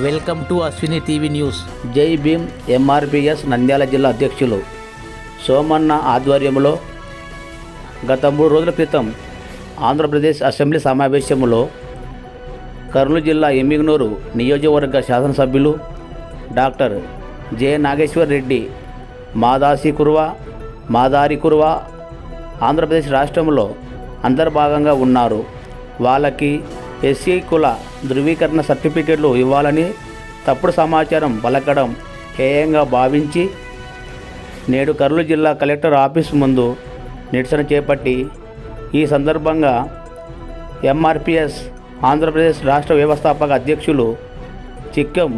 Welcome to Ashwini TV news. Jai Bhim MRPS Nandyal జిల్లా అధ్యక్షులు. సోమన్న ఆధ్వర్యంలో గత మూడు రోజుల క్రితం ఆంధ్రప్రదేశ్ అసెంబ్లీ సమావేశంలో కర్నూలు జిల్లా ఎమ్మిగనూరు నియోజకవర్గ శాసనసభ్యులు డాక్టర్ జె నాగేశ్వర్ రెడ్డి మాదాసి కురువ మాదారి కురువ ఆంధ్రప్రదేశ్ రాష్ట్రంలో అంతర్భాగంగా ఉన్నారు. వాళ్ళకి ఎస్సీ కుల ధృవీకరణ సర్టిఫికెట్లు ఇవ్వాలని తప్పుడు సమాచారం పలకడం హేయంగా భావించి నేడు కర్నూలు జిల్లా కలెక్టర్ ఆఫీస్ ముందు నిరసన చేపట్టి ఈ సందర్భంగా ఎంఆర్పిఎస్ ఆంధ్రప్రదేశ్ రాష్ట్ర వ్యవస్థాపక అధ్యక్షులు చిక్కం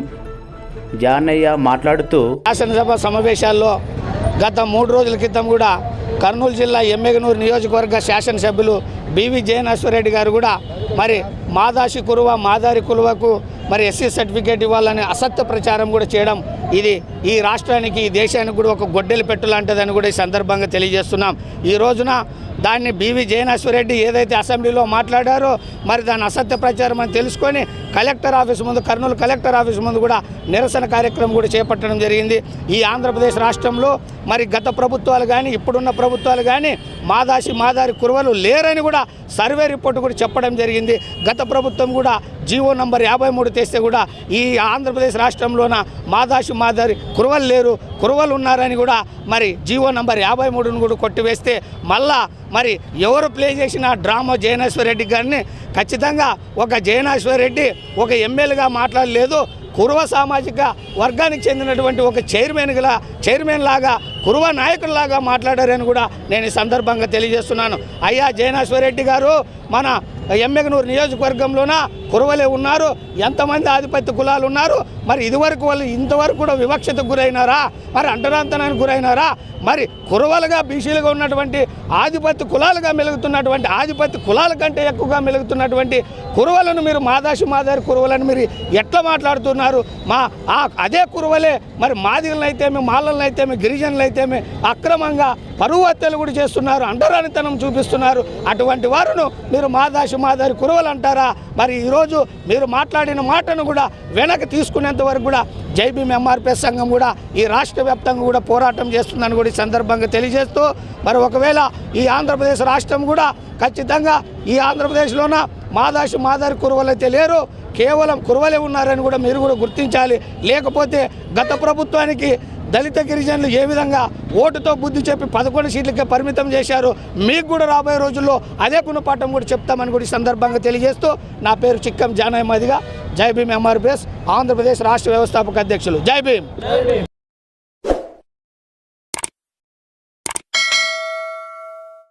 జానయ్య మాట్లాడుతూ శాసనసభ సమావేశాల్లో గత మూడు రోజుల క్రితం కూడా కర్నూలు జిల్లా ఎమ్మెగనూరు నియోజకవర్గ శాసనసభ్యులు బివి జయనశ్వరరెడ్డి గారు కూడా మరి మాదాసి కురువ మాదారి కులువకు మరి ఎస్సీ సర్టిఫికేట్ ఇవ్వాలని అసత్య ప్రచారం కూడా చేయడం ఇది ఈ రాష్ట్రానికి ఈ దేశానికి కూడా ఒక గొడ్డలి పెట్టు లాంటిదని కూడా ఈ సందర్భంగా తెలియజేస్తున్నాం. ఈ రోజున దాన్ని బీవీ జయనాశ్వరరెడ్డి ఏదైతే అసెంబ్లీలో మాట్లాడారో మరి దాని అసత్య ప్రచారం అని తెలుసుకొని కలెక్టర్ ఆఫీస్ ముందు కర్నూలు కలెక్టర్ ఆఫీస్ ముందు కూడా నిరసన కార్యక్రమం కూడా చేపట్టడం జరిగింది. ఈ ఆంధ్రప్రదేశ్ రాష్ట్రంలో మరి గత ప్రభుత్వాలు కానీ ఇప్పుడున్న ప్రభుత్వాలు కానీ మాదాసి మాదారి కురువలు లేరని కూడా సర్వే రిపోర్ట్ కూడా చెప్పడం జరిగింది. గత ప్రభుత్వం కూడా జీవో నంబర్ యాభై మూడు తెస్తే కూడా ఈ ఆంధ్రప్రదేశ్ రాష్ట్రంలోన మాదాసు మాదారి కురవలు లేరు కురవలు ఉన్నారని కూడా మరి జీవో నంబర్ యాభై మూడును కూడా కొట్టివేస్తే మళ్ళా మరి ఎవరు ప్లే చేసిన డ్రామా జయనేశ్వర రెడ్డి గారిని ఖచ్చితంగా ఒక జయనేశ్వర రెడ్డి ఒక ఎమ్మెల్యేగా మాట్లాడలేదు. కురువ సామాజిక వర్గానికి చెందినటువంటి ఒక చైర్మన్గా చైర్మన్ లాగా కురువ నాయకులలాగా మాట్లాడారని కూడా నేను ఈ సందర్భంగా తెలియజేస్తున్నాను. అయ్యా జయనేశ్వర రెడ్డి గారు మన ఎమ్మెగనూరు నియోజకవర్గంలోన కురవలే ఉన్నారు. ఎంతమంది ఆధిపత్య కులాలు ఉన్నారు మరి ఇదివరకు వాళ్ళు ఇంతవరకు కూడా వివక్షతకు గురైనారా? మరి అంటరాంతనానికి గురైనారా? మరి కురవలుగా బీసీలుగా ఉన్నటువంటి ఆధిపత్య కులాలుగా మెలుగుతున్నటువంటి ఆధిపత్య కులాల కంటే ఎక్కువగా మెలుగుతున్నటువంటి కురవలను మీరు మాదాసి మాదారి కురవలను మీరు ఎట్లా మాట్లాడుతున్నారు? మా ఆ అదే కురవలే. మరి మాదిగలను అయితేమి మాలలను అయితేమి గిరిజనులు అయితేమి అక్రమంగా పరువు హత్యలు కూడా చేస్తున్నారు అంటరానితనం చూపిస్తున్నారు. అటువంటి వారును మీరు మాదాసి మాదారి కురవలు అంటారా మరి ఈరోజు మీరు మాట్లాడిన మాటను కూడా వెనక్కి ఉన్నంత వరకు కూడా జై భీమ్ ఎంఆర్పిఎస్ సంఘం కూడా ఈ రాష్ట్ర వ్యాప్తంగా కూడా పోరాటం చేస్తుందని కూడా ఈ సందర్భంగా తెలియజేస్తూ మరి ఒకవేళ ఈ ఆంధ్రప్రదేశ్ రాష్ట్రం కూడా ఖచ్చితంగా ఈ ఆంధ్రప్రదేశ్లోన మాదాసి మాదారి కురువలైతే లేరు కేవలం కురువలే ఉన్నారని కూడా మీరు కూడా గుర్తించాలి. లేకపోతే గత ప్రభుత్వానికి దళిత గిరిజనులు ఏ విధంగా ఓటుతో బుద్ధి చెప్పి పదకొండు సీట్లకే పరిమితం చేశారు మీకు కూడా రాబోయే రోజుల్లో అదే గుణపాఠం కూడా చెప్తామని కూడా ఈ సందర్భంగా తెలియజేస్తూ నా పేరు చిక్కం జానయ్యమదిగా జై భీమ్ ఎంఆర్పిఎస్ ఆంధ్రప్రదేశ్ రాష్ట్ర వ్యవస్థాపక అధ్యక్షులు. జై భీమ్!